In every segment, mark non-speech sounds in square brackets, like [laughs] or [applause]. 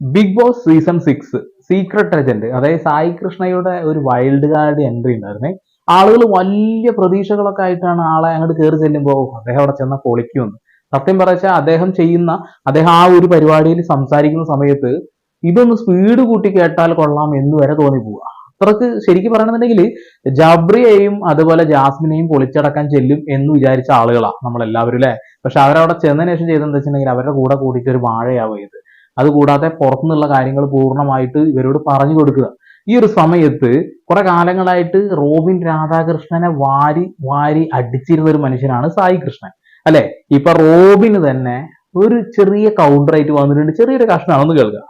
Bigg Boss season six secret agent അതായത് സായി കൃഷ്ണയുടെ ഒരു വൈൽഡ് കാർഡ് എൻട്രി ഉണ്ടായിരുന്നേ. ആളുകൾ വലിയ പ്രതീക്ഷകളൊക്കെ ആയിട്ടാണ് ആളെ അങ്ങോട്ട് കയറി ചെല്ലുമ്പോൾ അദ്ദേഹം അവിടെ ചെന്ന പൊളിക്കുമെന്ന്. സത്യം പറച്ചാൽ അദ്ദേഹം ചെയ്യുന്ന അദ്ദേഹം ആ ഒരു പരിപാടിയിൽ സംസാരിക്കുന്ന സമയത്ത് ഇതൊന്ന് സ്പീഡ് കൂട്ടി കേട്ടാൽ കൊള്ളാം എന്ന് വരെ തോന്നിപ്പോവുക അത്രയ്ക്ക് ശരിക്കും പറയണമെന്നുണ്ടെങ്കിൽ ജബ്രിയെയും അതുപോലെ ജാസ്മിനെയും പൊളിച്ചടക്കാൻ ചെല്ലും എന്ന് വിചാരിച്ച ആളുകളാണ് നമ്മളെല്ലാവരും അല്ലേ? പക്ഷെ അവരവിടെ ചെന്നതിന് ശേഷം ചെയ്തെന്ന് വെച്ചിട്ടുണ്ടെങ്കിൽ അവരുടെ കൂടെ കൂടിയിട്ട് ഒരു വാഴയാവും ഇത്. അതുകൂടാതെ പുറത്തുനിന്നുള്ള കാര്യങ്ങൾ പൂർണമായിട്ട് ഇവരോട് പറഞ്ഞു കൊടുക്കുക. ഈ ഒരു സമയത്ത് കുറെ കാലങ്ങളായിട്ട് റോബിൻ രാധാകൃഷ്ണനെ വാരി വാരി അടിച്ചിരുന്ന ഒരു മനുഷ്യനാണ് സായി കൃഷ്ണൻ. അല്ലെ? ഇപ്പൊ റോബിന് തന്നെ ഒരു ചെറിയ കൗണ്ടറായിട്ട് വന്നിട്ടുണ്ട്. ചെറിയൊരു കഷ്ണമാണെന്ന് കേൾക്കുക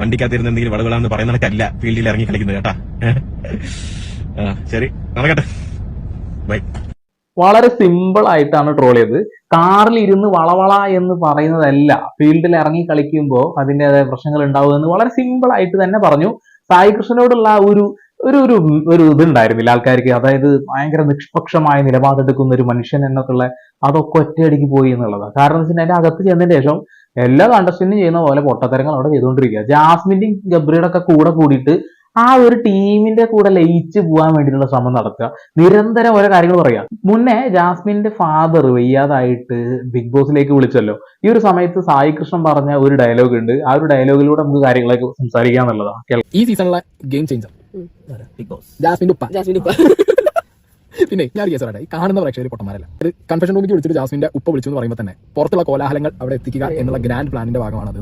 വണ്ടിക്കകത്തിരുന്ന് എന്തെങ്കിലും വളവുകളാന്ന് പറയുന്ന കണക്കല്ല ഫീൽഡിൽ ഇറങ്ങി കളിക്കുന്നത് കേട്ടാ. ശരി. നടക്കട്ടെ. ബൈ. വളരെ സിമ്പിൾ ആയിട്ടാണ് ട്രോൾ ചെയ്തത്. കാറിൽ ഇരുന്ന് വളവള എന്ന് പറയുന്നതല്ല. ഫീൽഡിൽ ഇറങ്ങി കളിക്കുമ്പോൾ അതിന്റെതായ പ്രശ്നങ്ങൾ ഉണ്ടാവും എന്ന് വളരെ സിമ്പിൾ ആയിട്ട് തന്നെ പറഞ്ഞു. സായി കൃഷ്ണനോടുള്ള ഒരു ഒരു ഒരു ഒരു ഇതുണ്ടായിരുന്നില്ല ആൾക്കാർക്ക്. അതായത് ഭയങ്കര നിഷ്പക്ഷമായ നിലപാടെടുക്കുന്ന ഒരു മനുഷ്യൻ എന്നൊക്കെയുള്ള അതൊക്കെ ഒറ്റയടിക്ക് പോയി എന്നുള്ളതാണ് കാരണം എന്ന് വെച്ചാൽ അകത്ത് ചെന്നതിന് ശേഷം എല്ലാ കണ്ടസ്റ്റന്റും ചെയ്യുന്ന പോലെ പൊട്ടത്തരങ്ങൾ അവിടെ ചെയ്തുകൊണ്ടിരിക്കുക. ജാസ്മിന്റെയും ഗബ്രിയുടെ ഒക്കെ കൂടെ കൂടിയിട്ട് ആ ഒരു ടീമിന്റെ കൂടെ ലയിച്ച് പോകാൻ വേണ്ടിയിട്ടുള്ള ശ്രമം നടത്തുക. നിരന്തരം ഓരോ കാര്യങ്ങൾ പറയാം മുന്നേ ജാസ്മിന്റെ ഫാദർ വയ്യാതായിട്ട് ബിഗ് ബോസിലേക്ക് വിളിച്ചല്ലോ. ഈ ഒരു സമയത്ത് സായി കൃഷ്ണൻ പറഞ്ഞ ഒരു ഡയലോഗ് ഉണ്ട്. ആ ഒരു ഡയലോഗിലൂടെ നമുക്ക് കാര്യങ്ങളൊക്കെ സംസാരിക്കുക എന്നുള്ളതാണ് ഈ സീസണിലെ ഗെയിം ചേഞ്ചർ ബിഗ് ബോസ് ജാസ്മിന്റെ ഉപ്പ. ജാസ്മിന്റെ ഉപ്പ. [laughs] പിന്നെ ഞാൻ കേസ് പറയട്ടെ ഈ കാണുന്ന പ്രേക്ഷകർ പൊട്ടന്മാരല്ല. ഒരു കൺഫെഷൻ റൂമിലേക്ക് വിളിച്ചിട്ട് ജാസ്മിന്റെ ഉപ്പ വിളിച്ചു എന്ന് പറയുമ്പോൾ തന്നെ പുറത്തുള്ള കോലാഹലങ്ങൾ അവിടെ എത്തിക്കുക എന്നുള്ള ഗ്രാൻഡ് പ്ലാനിന്റെ ഭാഗമാണ് അത്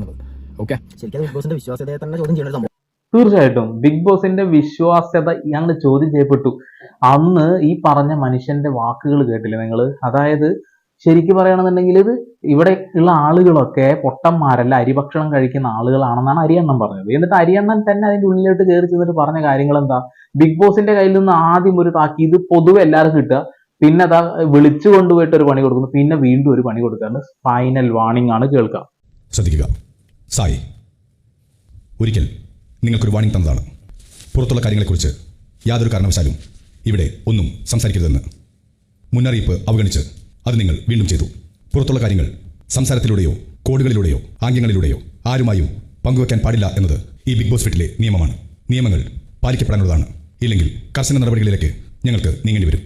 ഓക്കെ ശരിക്കും ബിഗ് ബോസിന്റെ വിശ്വാസ്യതയെ തന്നെ ചോദ്യം ചെയ്യുന്ന ഒരു സംഭവം. തീർച്ചയായിട്ടും. ബിഗ് ബോസിന്റെ വിശ്വാസ്യത ഞങ്ങൾ ചോദ്യം ചെയ്യപ്പെട്ടു. അന്ന് ഈ പറഞ്ഞ മനുഷ്യന്റെ വാക്കുകൾ കേട്ടില്ലേ നിങ്ങൾ അതായത് ശരിക്കും പറയുകയാണെന്നുണ്ടെങ്കിൽ ഇത് ഇവിടെ ഉള്ള ആളുകളൊക്കെ പൊട്ടന്മാരല്ല അരിഭക്ഷണം കഴിക്കുന്ന ആളുകളാണെന്നാണ് അരിയണ്ണൻ പറഞ്ഞത്. എന്നിട്ട് അരിയണ്ണൻ തന്നെ അതിന്റെ ഉള്ളിലോട്ട് കയറി ചെന്നിട്ട് പറഞ്ഞ കാര്യങ്ങൾ എന്താ ബിഗ് ബോസിന്റെ കയ്യിൽ നിന്ന് ആദ്യം ഒരു താക്കീത് പൊതുവെ എല്ലാവർക്കും കിട്ടുക. പിന്നെ അതാ വിളിച്ചു കൊണ്ടുപോയിട്ട് ഒരു പണി കൊടുക്കുന്നു. പിന്നെ വീണ്ടും ഒരു പണി കൊടുക്കാണ്ട് ഫൈനൽ വാണിംഗ് ആണ് കേൾക്കാം ശ്രദ്ധിക്കുക. സായി ഒരിക്കൽ നിങ്ങൾക്കൊരു വാണിംഗ് തന്നതാണ്. പുറത്തുള്ള കാര്യങ്ങളെക്കുറിച്ച് യാതൊരു കാരണവശാലും ഇവിടെ ഒന്നും സംസാരിക്കരുതെന്ന്. മുന്നറിയിപ്പ് അവഗണിച്ച് അത് നിങ്ങൾ വീണ്ടും ചെയ്തു. പുറത്തുള്ള കാര്യങ്ങൾ സംസാരത്തിലൂടെയോ കോഡുകളിലൂടെയോ ആംഗ്യങ്ങളിലൂടെയോ ആരുമായും പങ്കുവെക്കാൻ പാടില്ല എന്നത് ഈ ബിഗ് ബോസ് വീട്ടിലെ നിയമമാണ്. നിയമങ്ങൾ പാലിക്കപ്പെടാനുള്ളതാണ്. ഇല്ലെങ്കിൽ കർശന നടപടികളിലേക്ക് ഞങ്ങൾക്ക് നീങ്ങേണ്ടി വരും.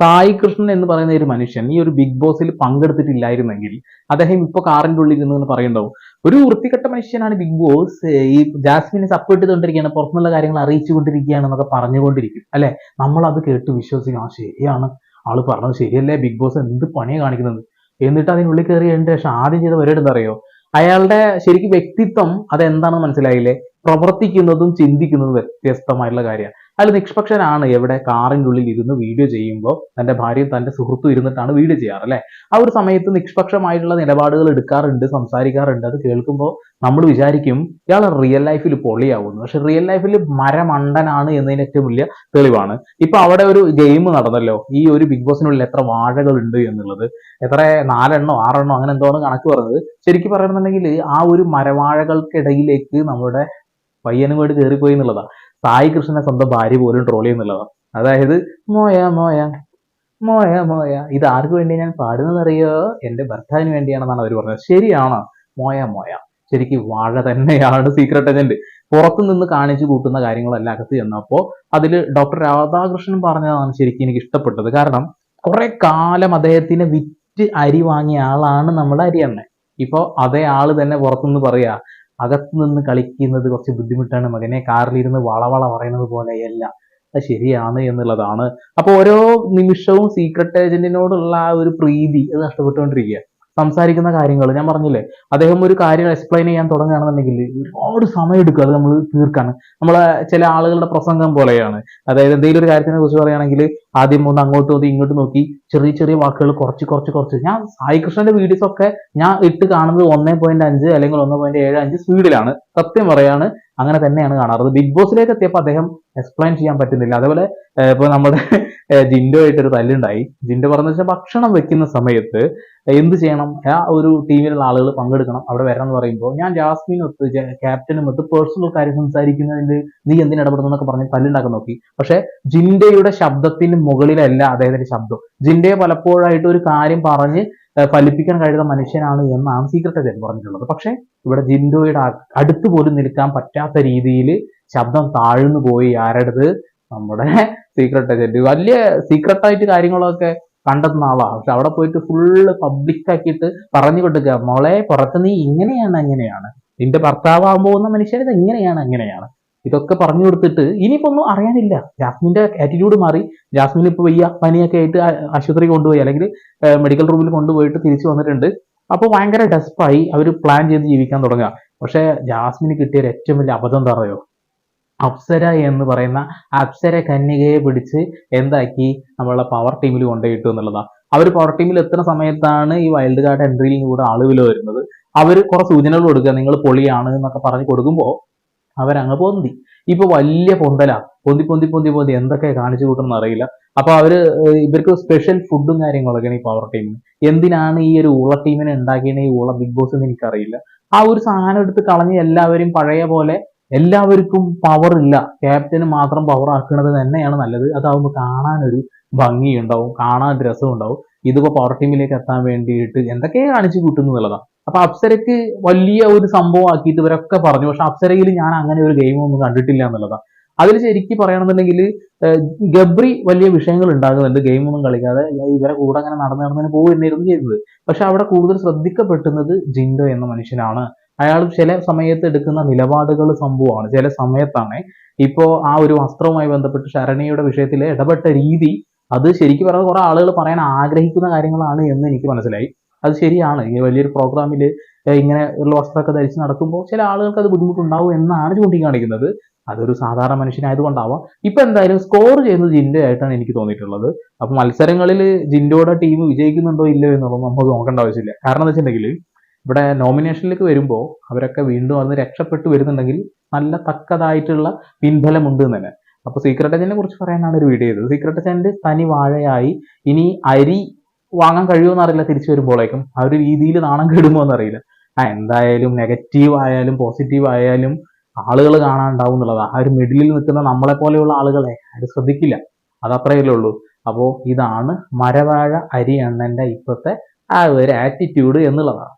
സായി കൃഷ്ണൻ എന്ന് പറയുന്ന ഒരു മനുഷ്യൻ ഈ ഒരു ബിഗ് ബോസിൽ പങ്കെടുത്തിട്ടില്ലായിരുന്നെങ്കിൽ അദ്ദേഹം ഇപ്പൊ കാറിന്റെ ഉള്ളിൽ ഇരുന്നു എന്ന് പറയുണ്ടാവും ഒരു വൃത്തികെട്ട മനുഷ്യനാണ് ബിഗ് ബോസ് ഈ ജാസ്മിനെ സപ്പോർട്ട് ചെയ്തുകൊണ്ടിരിക്കുകയാണ് പുറത്തുനിന്നുള്ള കാര്യങ്ങൾ അറിയിച്ചുകൊണ്ടിരിക്കുകയാണ് എന്നൊക്കെ പറഞ്ഞുകൊണ്ടിരിക്കും അല്ലെ? നമ്മൾ അത് കേട്ട് വിശ്വസിക്കും ആ ശരിയാണ്. ആൾ പറഞ്ഞത് ശരിയല്ലേ? ബിഗ് ബോസ് എന്ത് പണിയാണ് കാണിക്കുന്നത്? എന്നിട്ട് അതിനുള്ളിൽ കയറി അതിന്റെ ശേഷം ആദ്യം ചെയ്ത എന്താ അറിയോ? അയാളുടെ ശരിക്കും വ്യക്തിത്വം അതെന്താണെന്ന് മനസ്സിലായില്ലേ? പ്രവർത്തിക്കുന്നതും ചിന്തിക്കുന്നതും വ്യത്യസ്തമായിട്ടുള്ള കാര്യമാണ്. അയാൾ നിഷ്പക്ഷനാണ്. എവിടെ? കാറിന്റെ ഉള്ളിൽ ഇരുന്ന് വീഡിയോ ചെയ്യുമ്പോൾ തന്റെ ഭാര്യയും തന്റെ സുഹൃത്തും ഇരുന്നിട്ടാണ് വീഡിയോ ചെയ്യാറ് അല്ലേ? ആ ഒരു സമയത്ത് നിഷ്പക്ഷമായിട്ടുള്ള നിലപാടുകൾ എടുക്കാറുണ്ട് സംസാരിക്കാറുണ്ട്. അത് കേൾക്കുമ്പോൾ നമ്മൾ വിചാരിക്കും ഇയാൾ റിയൽ ലൈഫിൽ പൊളിയാവുന്നു. പക്ഷെ റിയൽ ലൈഫിൽ മരമണ്ടനാണ് എന്നതിന് ഏറ്റവും വലിയ തെളിവാണ്. ഇപ്പൊ അവിടെ ഒരു ഗെയിം നടന്നല്ലോ. ഈ ഒരു ബിഗ് ബോസിനുള്ളിൽ എത്ര വാഴകൾ ഉണ്ട് എന്നുള്ളത്. എത്ര നാലെണ്ണോ ആറെണ്ണോ അങ്ങനെ എന്തോ കണക്ക് പറഞ്ഞത്. ശരിക്കും പറയുന്നുണ്ടെങ്കിൽ ആ ഒരു മരവാഴകൾക്കിടയിലേക്ക് നമ്മുടെ പയ്യനും കൂടി കയറിപ്പോയി എന്നുള്ളതാണ് സായി കൃഷ്ണനെ സ്വന്തം ഭാര്യ പോലും ട്രോൾ ചെയ്യുന്നുള്ളതാണ് അതായത് മോയ മോയ മോയ മോയ ഇത് ആർക്ക് വേണ്ടി ഞാൻ പാടുന്നതറിയോ? എന്റെ ഭർത്താവിന് വേണ്ടിയാണെന്നാണ് അവർ പറഞ്ഞത്. ശരിയാണ്. മോയ മോയ ശരിക്കും വാഴ തന്നെയാണ് സീക്രട്ട് ഏജന്റ് പുറത്തു നിന്ന് കാണിച്ചു കൂട്ടുന്ന കാര്യങ്ങളെല്ലാം അകത്ത് ചെന്നപ്പോൾ അതിൽ ഡോക്ടർ രാധാകൃഷ്ണൻ പറഞ്ഞതാണ് ശരിക്കും എനിക്ക് ഇഷ്ടപ്പെട്ടത്. കാരണം കുറെ കാലം അദ്ദേഹത്തിന് വിറ്റ് അരി വാങ്ങിയ ആളാണ് നമ്മുടെ അരിയണ്ണൻ. ഇപ്പൊ അതേ ആൾ തന്നെ പുറത്തുനിന്ന് പറയാ അകത്തു നിന്ന് കളിക്കുന്നത് കുറച്ച് ബുദ്ധിമുട്ടാണ്. മകനെ കാറിലിരുന്ന് വളവള പറയുന്നത് പോലെയല്ല. അത് ശരിയാണ് എന്നുള്ളതാണ്. അപ്പൊ ഓരോ നിമിഷവും സീക്രട്ട് ഏജന്റിനോടുള്ള ആ ഒരു പ്രീതി അത് നഷ്ടപ്പെട്ടുകൊണ്ടിരിക്കുക സംസാരിക്കുന്ന കാര്യങ്ങൾ ഞാൻ പറഞ്ഞില്ലേ അദ്ദേഹം ഒരു കാര്യം എക്സ്പ്ലെയിൻ ചെയ്യാൻ തുടങ്ങുകയാണെന്നുണ്ടെങ്കിൽ ഒരുപാട് സമയം എടുക്കും അത് നമ്മൾ തീർക്കാൻ. നമ്മളെ ചില ആളുകളുടെ പ്രസംഗം പോലെയാണ്. അതായത് എന്തെങ്കിലും ഒരു കാര്യത്തിനെ കുറിച്ച് പറയുകയാണെങ്കിൽ ആദ്യം ഒന്ന് അങ്ങോട്ട് നോക്കി ഇങ്ങോട്ട് നോക്കി ചെറിയ ചെറിയ വാക്കുകൾ കുറച്ച് കുറച്ച് കുറച്ച്. ഞാൻ സായി കൃഷ്ണന്റെ വീഡിയോസ് ഒക്കെ ഞാൻ ഇട്ട് കാണുന്നത് ഒന്നേ പോയിന്റ് അഞ്ച് അല്ലെങ്കിൽ ഒന്ന് പോയിന്റ് ഏഴ് അഞ്ച് സ്പീഡിലാണ് സത്യം പറയാണ് അങ്ങനെ തന്നെയാണ് കാണാറ് ബിഗ് ബോസിലേക്ക് എത്തിയപ്പോൾ അദ്ദേഹം എക്സ്പ്ലെയിൻ ചെയ്യാൻ പറ്റുന്നില്ല. അതേപോലെ ഇപ്പൊ നമ്മുടെ ഏഹ് ജിൻഡോ ആയിട്ട് തല്ലുണ്ടായി. ജിൻഡോ പറഞ്ഞു വെച്ചാൽ ഭക്ഷണം വെക്കുന്ന സമയത്ത് എന്ത് ചെയ്യണം? ആ ഒരു ടീമിലുള്ള ആളുകൾ പങ്കെടുക്കണം. അവിടെ വരണം എന്ന് പറയുമ്പോൾ ഞാൻ ജാസ്മിനൊത്ത് ക്യാപ്റ്റനുമൊത്ത് പേഴ്സണൽ കാര്യം സംസാരിക്കുന്നതിൽ നീ എന്തിനു ഇടപെടുന്നൊക്കെ പറഞ്ഞ് തല്ലുണ്ടാക്കാൻ നോക്കി. പക്ഷെ ജിൻഡയുടെ ശബ്ദത്തിന് മുകളിലല്ല അദ്ദേഹത്തിന്റെ ശബ്ദം. ജിൻഡയെ പലപ്പോഴായിട്ട് ഒരു കാര്യം പറഞ്ഞ് ഫലിപ്പിക്കാൻ കഴിയുന്ന മനുഷ്യനാണ് എന്നാണ് സീക്രട്ട് ഏജന്റ് പറഞ്ഞിട്ടുള്ളത്. പക്ഷെ ഇവിടെ ജിൻഡോയുടെ അടുത്ത് പോലും നിൽക്കാൻ പറ്റാത്ത രീതിയിൽ ശബ്ദം താഴ്ന്നു പോയി. ആരടുത്ത് നമ്മുടെ സീക്രട്ട് ഏജന്റ് വലിയ സീക്രട്ട് ആയിട്ട് കാര്യങ്ങളൊക്കെ കണ്ടെത്തുന്ന ആളാണ് പക്ഷെ അവിടെ പോയിട്ട് ഫുള്ള് പബ്ലിക് ആക്കിയിട്ട് പറഞ്ഞു കൊടുക്കുക മോളെ പുറത്ത് നീ ഇങ്ങനെയാണ് അങ്ങനെയാണ്. നിന്റെ ഭർത്താവാകാൻ പോകുന്ന മനുഷ്യരത് ഇങ്ങനെയാണ് അങ്ങനെയാണ്. ഇതൊക്കെ പറഞ്ഞു കൊടുത്തിട്ട് ഇനിയിപ്പോ ഒന്നും അറിയാനില്ല. ജാസ്മിന്റെ ആറ്റിറ്റ്യൂഡ് മാറി. ജാസ്മിൻ ഇപ്പൊ വയ്യ പനിയൊക്കെ ആയിട്ട് ആശുപത്രി കൊണ്ടുപോയി. അല്ലെങ്കിൽ മെഡിക്കൽ റൂമിൽ കൊണ്ടുപോയിട്ട് തിരിച്ചു വന്നിട്ടുണ്ട്. അപ്പോൾ ഭയങ്കര ഡെസ്പായി അവർ പ്ലാൻ ചെയ്ത് ജീവിക്കാൻ തുടങ്ങുക. പക്ഷെ ജാസ്മിന് കിട്ടിയ ഏറ്റവും വലിയ അബദ്ധം എന്താ അറിയോ അപ്സര എന്ന് പറയുന്ന അപ്സര കന്യകയെ പിടിച്ച് എന്താക്കി? നമ്മളെ പവർ ടീമിൽ കൊണ്ടുപോയിട്ടു എന്നുള്ളതാണ് അവർ പവർ ടീമിൽ എത്തുന്ന സമയത്താണ് ഈ വൈൽഡ് കാർഡ് എൻട്രിയിൽ കൂടെ ആളുകൾ വരുന്നത്. അവർ കുറെ സൂചനകൾ കൊടുക്കുക. നിങ്ങൾ പൊളിയാണ് എന്നൊക്കെ പറഞ്ഞ് കൊടുക്കുമ്പോൾ അവരങ്ങ് പൊന്തി. ഇപ്പൊ വലിയ പൊന്തല. പൊന്തി പൊന്തി പൊന്തി പൊന്തി. എന്തൊക്കെ കാണിച്ചു കൂട്ടണമെന്ന് അറിയില്ല. അപ്പൊ അവർ ഇവർക്ക് സ്പെഷ്യൽ ഫുഡും കാര്യങ്ങളൊക്കെയാണ് ഈ പവർ ടീമിന് എന്തിനാണ് ഈ ഒരു ഊള ടീമിനെ ഉണ്ടാക്കിയത് ഈ ഊള ബിഗ് ബോസ് എന്ന് എനിക്കറിയില്ല. ആ ഒരു സാധനം എടുത്ത് കളഞ്ഞ് എല്ലാവരും പഴയ പോലെ എല്ലാവർക്കും പവർ ഇല്ല. ക്യാപ്റ്റന് മാത്രം പവർ ആക്കുന്നത് തന്നെയാണ് നല്ലത്. അതാവുമ്പോൾ കാണാനൊരു ഭംഗിയുണ്ടാവും. കാണാൻ രസമുണ്ടാവും ഇതിപ്പോ പവർ ടീമിലേക്ക് എത്താൻ വേണ്ടിയിട്ട് എന്തൊക്കെ കാണിച്ചു കൂട്ടുന്നു എന്നുള്ളതാണ് അപ്പൊ അപ്സരക്ക് വലിയ ഒരു സംഭവം ആക്കിയിട്ട് ഇവരൊക്കെ പറഞ്ഞു. പക്ഷെ അപ്സരയിൽ ഞാൻ അങ്ങനെ ഒരു ഗെയിം ഒന്നും കണ്ടിട്ടില്ല എന്നുള്ളതാണ് അതിൽ ശരിക്കും പറയണമെന്നുണ്ടെങ്കിൽ ഗബ്രി വലിയ വിഷയങ്ങൾ ഉണ്ടാകുന്നുണ്ട് ഗെയിം ഒന്നും കളിക്കാതെ ഇവരെ കൂടെ അങ്ങനെ നടന്നു നടന്നു പോകുന്നതായിരുന്നു ചെയ്തത്. പക്ഷെ അവിടെ കൂടുതൽ ശ്രദ്ധിക്കപ്പെട്ടുന്നത് ജിൻഡോ എന്ന മനുഷ്യനാണ്. അയാൾ ചില സമയത്ത് എടുക്കുന്ന നിലപാടുകൾ സംഭവമാണ്. ചില സമയത്താണ് ഇപ്പോ ആ ഒരു വസ്ത്രവുമായി ബന്ധപ്പെട്ട് ശരണിയുടെ വിഷയത്തിൽ ഇടപെട്ട രീതി അത് ശരിക്കും പറഞ്ഞാൽ കുറെ ആളുകൾ പറയാൻ ആഗ്രഹിക്കുന്ന കാര്യങ്ങളാണ് എന്ന് എനിക്ക് മനസ്സിലായി. അത് ശരിയാണ്. ഈ വലിയൊരു പ്രോഗ്രാമിൽ ഇങ്ങനെ ഉള്ള വസ്ത്രമൊക്കെ ധരിച്ച് നടക്കുമ്പോൾ ചില ആളുകൾക്ക് അത് ബുദ്ധിമുട്ടുണ്ടാവും എന്നാണ് ചൂണ്ടിക്കാണിക്കുന്നത്. അതൊരു സാധാരണ മനുഷ്യനായതുകൊണ്ടാവാം. ഇപ്പൊ എന്തായാലും സ്കോർ ചെയ്യുന്നത് ജിൻഡോ ആയിട്ടാണ് എനിക്ക് തോന്നിയിട്ടുള്ളത്. അപ്പൊ മത്സരങ്ങളിൽ ജിൻഡോയുടെ ടീം വിജയിക്കുന്നുണ്ടോ ഇല്ലയോ എന്നുള്ളത് നമുക്ക് നോക്കേണ്ട ആവശ്യമില്ല. കാരണം എന്താ വെച്ചിട്ടുണ്ടെങ്കിൽ ഇവിടെ നോമിനേഷനിലേക്ക് വരുമ്പോൾ അവരൊക്കെ വീണ്ടും അന്ന് രക്ഷപ്പെട്ടു വരുന്നുണ്ടെങ്കിൽ നല്ല തക്കതായിട്ടുള്ള പിൻബലമുണ്ട് തന്നെ. അപ്പോൾ സീക്രട്ട് ഏജന്റിനെ കുറിച്ച് പറയാനാണ് ഒരു വീഡിയോ ചെയ്തത്. സീക്രട്ട് ഏജന്റ് തനി വാഴയായി ഇനി അരി വാങ്ങാൻ കഴിയുമോ അറിയില്ല തിരിച്ചു വരുമ്പോഴേക്കും ആ ഒരു രീതിയിൽ നാണം കെടുമോ എന്നറിയില്ല. ആ എന്തായാലും നെഗറ്റീവ് ആയാലും പോസിറ്റീവ് ആയാലും ആളുകൾ കാണാനുണ്ടാവും എന്നുള്ളത്. ആ ഒരു മിഡിലിൽ നിൽക്കുന്ന നമ്മളെ പോലെയുള്ള ആളുകളെ അത് ശ്രദ്ധിക്കില്ല. അത് അത്രയല്ലേ ഉള്ളൂ. അപ്പോൾ ഇതാണ് മരവാഴ അരി എണ്ണന്റെ ഇപ്പോഴത്തെ ആ ഒരു ആറ്റിറ്റ്യൂഡ് എന്നുള്ളതാണ്